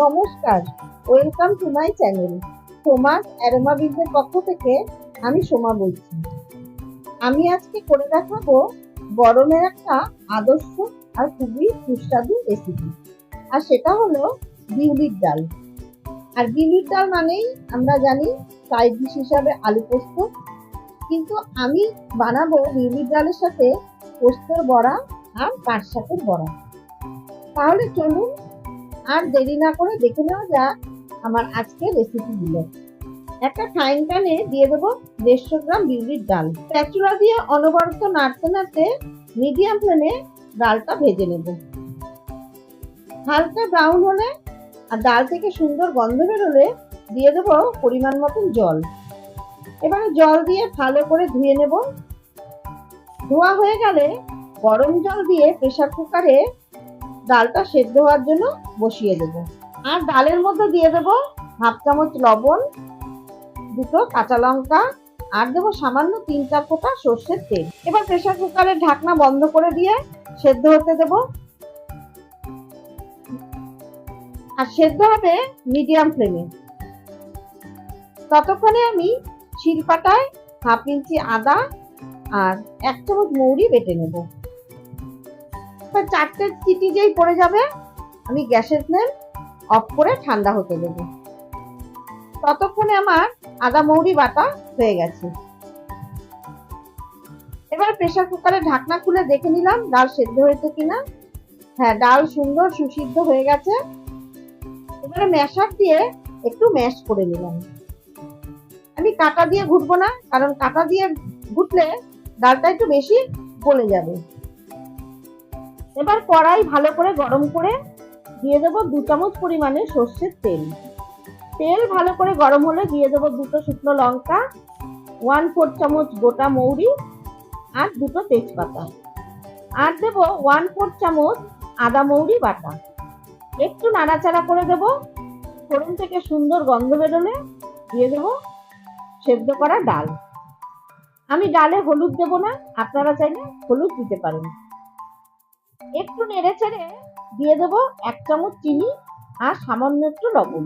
নমস্কার welcome to my channel Soma's aroma বিজের পক্ষ থেকে আমি সোমা বলছি। আমি আজকে করে দেখাবো গরমের একটা আদর্শ আর খুবই সুস্বাদু রেসিপি আর সেটা হলো বিউলির ডাল। আর বিউলির ডাল মানেই আমরা জানি সাইড ডিশ হিসাবে আলু পোস্ত। কিন্তু আমি বানাবো বিউলির ডালের সাথে পোস্তর বড়া আর পাট শাকের বড়া। তাহলে চলুন আর দেরি না করে দেখে নেওয়া যাক আমার আজকের রেসিপিগুলো একটা ফ্রাইং প্যানে দিয়ে দেবো দেড়শো গ্রাম বিউলির ডাল। স্প্যাচুলা দিয়ে অনবরত নাড়তে নাড়তে মিডিয়াম ফ্লেমে ডালটা ভেজে নেব। হালকা ব্রাউন হলে আর ডাল থেকে সুন্দর গন্ধ বেরোলে দিয়ে দেবো পরিমাণ মতন জল। এবারে জল দিয়ে ভালো করে ধুয়ে নেব। ধোয়া হয়ে গেলে গরম জল দিয়ে প্রেসার কুকারে ডালটা সেদ্ধ হওয়ার জন্য বসিয়ে দেব। আর ডালের মধ্যে দিয়ে দেব হাফ চামচ লবণ, দুটো কাঁচা লঙ্কা, আর দেবো সামান্য তিন চার ফোঁটা সর্ষের তেল। এবার প্রেসার কুকারের ঢাকনা বন্ধ করে দিয়ে সেদ্ধ হতে দেব। আর সেদ্ধ হবে মিডিয়াম ফ্লেমে ততক্ষণে আমি শিলপাটায় হাফ ইঞ্চি আদা আর এক চামচ মৌরি বেটে নেব। এবার চারটে চিটি যেই পড়ে যাবে, আমি গ্যাসের ফ্লেম অফ করে ঠান্ডা হতে দেব। ততক্ষণে আমার আদা মৌরি বাটা হয়ে গেছে। এবার প্রেসার কুকারে ঢাকনা খুলে দেখে নিলাম ডাল সেদ্ধ হয়েছে কিনা। হ্যাঁ ডাল সুন্দর সুসিদ্ধ হয়ে গেছে। এবারে ম্যাশার দিয়ে একটু ম্যাশ করে নিলাম। আমি কাটা দিয়ে ঘুটবো না, কারণ কাটা দিয়ে ঘুটলে ডালটা একটু বেশি গলে যাবে। এবার কড়াই ভালো করে গরম করে দিয়ে দেবো দু চামচ পরিমাণে সর্ষের তেল। তেল ভালো করে গরম হলে দিয়ে দেবো দুটো শুকনো লঙ্কা ওয়ান ফোর চামচ গোটা মৌরি আর দুটো তেজপাতা। আর দেবো ওয়ান ফোর চামচ আদা মৌরি বাটা। একটু নাড়াচাড়া করে দেবো, ফোড়ন থেকে সুন্দর গন্ধ বেরোলে দিয়ে দেবো সেদ্ধ করা ডাল। আমি ডালে হলুদ দেবো না, আপনারা চাইলে হলুদ দিতে পারেন। একটু নেড়ে চেড়ে দিয়ে দেবো এক চামচ চিনি আর সামান্য একটু লবণ।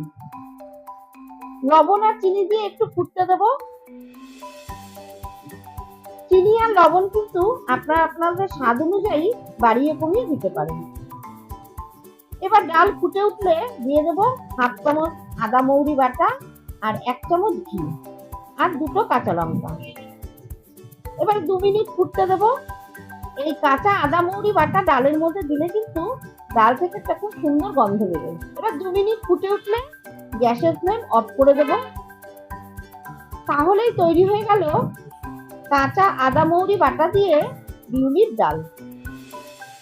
লবণ আর চিনি দিয়ে একটু ফুটতে দেব। চিনি আর লবণ কিন্তু আপনারা আপনাদের স্বাদ অনুযায়ী বাড়িয়ে কমিয়ে দিতে পারেন। এবার ডাল ফুটে উঠলে দিয়ে দেবো হাফ চামচ আদা মৌরি বাটা আর এক চামচ ঘি আর দুটো কাঁচা লঙ্কা। এবার দু মিনিট ফুটতে দেবো। এই কাঁচা আদা মৌরি বাটা ডালের মধ্যে দিলে কিন্তু ডাল থেকে একটা খুব সুন্দর গন্ধ বেরোয়। এবার দু মিনিট ফুটে উঠলে গ্যাসের ফ্লেম অফ করে দেব। তাহলেই তৈরি হয়ে গেল কাঁচা আদা মৌরি বাটা দিয়ে বিউলির ডাল।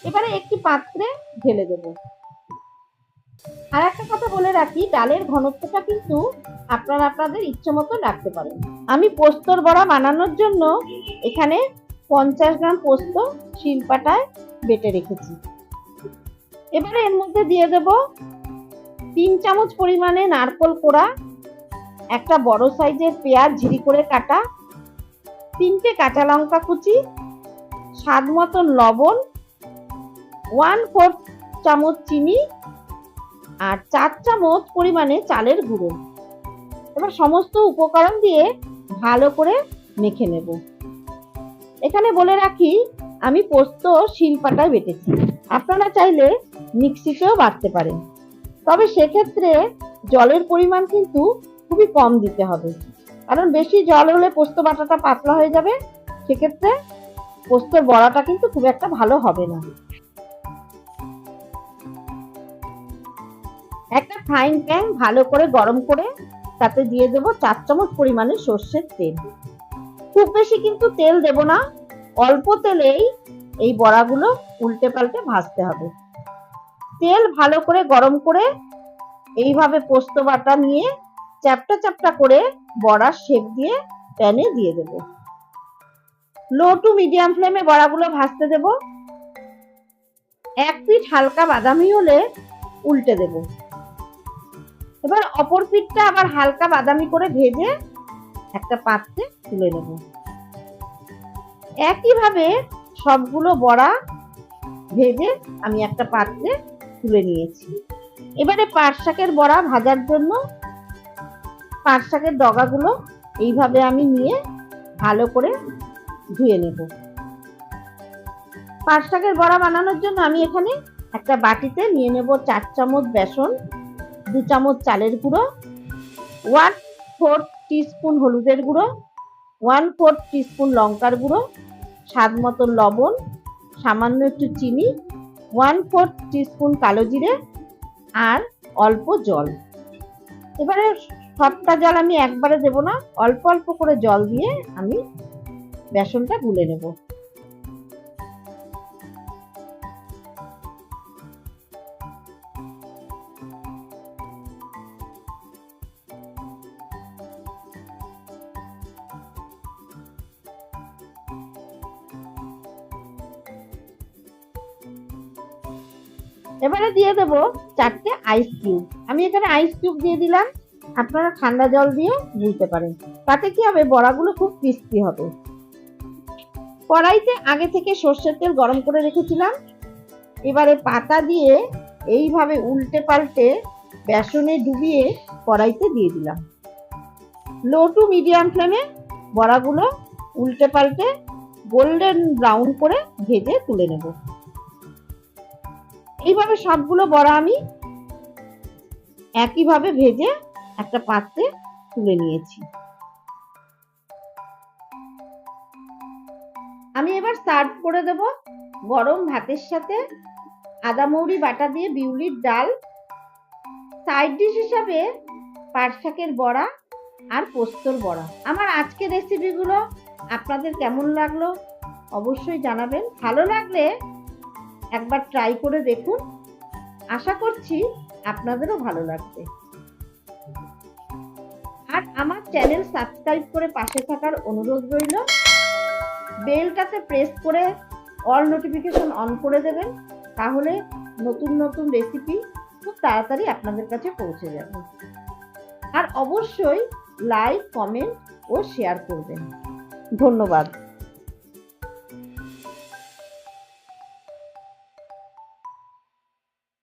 এবারে একটি পাত্রে ঢেলে দেব। আর একটা কথা বলে রাখি, ডালের ঘনত্বটা কিন্তু আপনারা আপনাদের ইচ্ছে মতো রাখতে পারেন। আমি পোস্তর বড়া বানানোর জন্য এখানে পঞ্চাশ গ্রাম পোস্ত শিলপাটায় বেটে রেখেছি। এবারে এর মধ্যে দিয়ে দেব তিন চামচ পরিমাণে নারকল কোড়া, একটা বড় সাইজের পেঁয়াজ ঝিরি করে কাটা, তিনটে কাঁচা লঙ্কা কুচি, স্বাদ মতন লবণ, ওয়ান ফোর্থ চামচ চিনি আর চার চামচ পরিমাণে চালের গুঁড়ো। এবার সমস্ত উপকরণ দিয়ে ভালো করে মেখে নেব। এখানে বলে রাখি, আমি পোস্ত শিলপাটায় বেটেছি। আপনারা চাইলে মিক্সিতেও বাটতে পারেন। তবে সেক্ষেত্রে জলের পরিমাণ কিন্তু খুবই কম দিতে হবে। কারণ বেশি জল হলে পোস্ত বাটাটা পাতলা হয়ে যাবে, সেক্ষেত্রে পোস্তর বড়াটা কিন্তু খুব একটা ভালো হবে না। একটা ফ্রাইং প্যান ভালো করে গরম করে তাতে দিয়ে দেবো চার চামচ পরিমাণে সর্ষের তেল। খুব বেশি কিন্তু তেল দেব না। অল্প তেলেই এই বড়াগুলো উল্টে পাল্টে ভাজতে হবে। তেল ভালো করে গরম করে এইভাবে পোস্ত বাটা নিয়ে চ্যাপটা চ্যাপটা করে বড়া শেপ দিয়ে প্যানে দিয়ে দেব। লো টু মিডিয়াম ফ্লেমে বড়াগুলো ভাজতে দেব। এক পিঠ হালকা বাদামি হলে উল্টে দেব। এবার অপর পিঠটা আবার হালকা বাদামি করে ভেজে একটা পাত্রে তুলে নেব। একইভাবে সবগুলো বড়া ভেজে আমি একটা পাত্রে তুলে নিয়েছি। এবারে পাট শাকের বড়া ভাজার জন্য পাট শাকের ডগাগুলো এইভাবে আমি নিয়ে ভালো করে ধুয়ে নেব। পাট শাকের বড়া বানানোর জন্য আমি এখানে একটা বাটিতে নিয়ে নেব চার চামচ বেসন, দু চামচ চালের গুঁড়ো ওয়ান ফোর টিস্পুন হলুদের গুঁড়ো ওয়ান ফোর টিস্পুন লঙ্কার গুঁড়ো, স্বাদ মতো লবণ, সামান্য একটু চিনি ওয়ান ফোর টিস্পুন কালো জিরে আর অল্প জল। এবারে সবটা জল আমি একবারে দেবো না, অল্প অল্প করে জল দিয়ে আমি বেসনটা গুলে নেব। এবারে দিয়ে দেব চারটে আইস কিউব আমি এখানে আইস কিউব দিয়ে দিলাম। আপনারা ঠান্ডা জল দিয়েও গুলতে পারেন। তাতে কি হবে? বড়াগুলো খুব ক্রিস্পি হবে। কড়াইতে আগে থেকে সর্ষের তেল গরম করে রেখেছিলাম। এবারে পাতা দিয়ে এইভাবে উল্টে পাল্টে বেসনে ডুবিয়ে কড়াইতে দিয়ে দিলাম। লো টু মিডিয়াম ফ্লেমে বড়াগুলো উল্টে পাল্টে গোল্ডেন ব্রাউন করে ভেজে তুলে নেব। এইভাবে সবগুলো বড়া আমি একইভাবে ভেজে একটা পাত্রে তুলে নিয়েছি। আমি এবার সার্ভ করে দেব গরম ভাতের সাথে আদা, মৌরি, বাটা দিয়ে বিউলির ডাল। সাইড ডিশ হিসাবে পাট শাকের বড়া আর পোস্তর বড়া। আমার আজকের রেসিপিগুলো আপনাদের কেমন লাগল অবশ্যই জানাবেন। ভালো লাগলে একবার ট্রাই করে দেখুন। আশা করছি আপনাদেরও ভালো লাগবে। আর আমার চ্যানেল সাবস্ক্রাইব করে পাশে থাকার অনুরোধ রইল। বেলটাতে প্রেস করে অল নোটিফিকেশন অন করে দেবেন। তাহলে নতুন নতুন রেসিপি খুব তাড়াতাড়ি আপনাদের কাছে পৌঁছে যাবে। আর অবশ্যই লাইক কমেন্ট ও শেয়ার করবেন। ধন্যবাদ।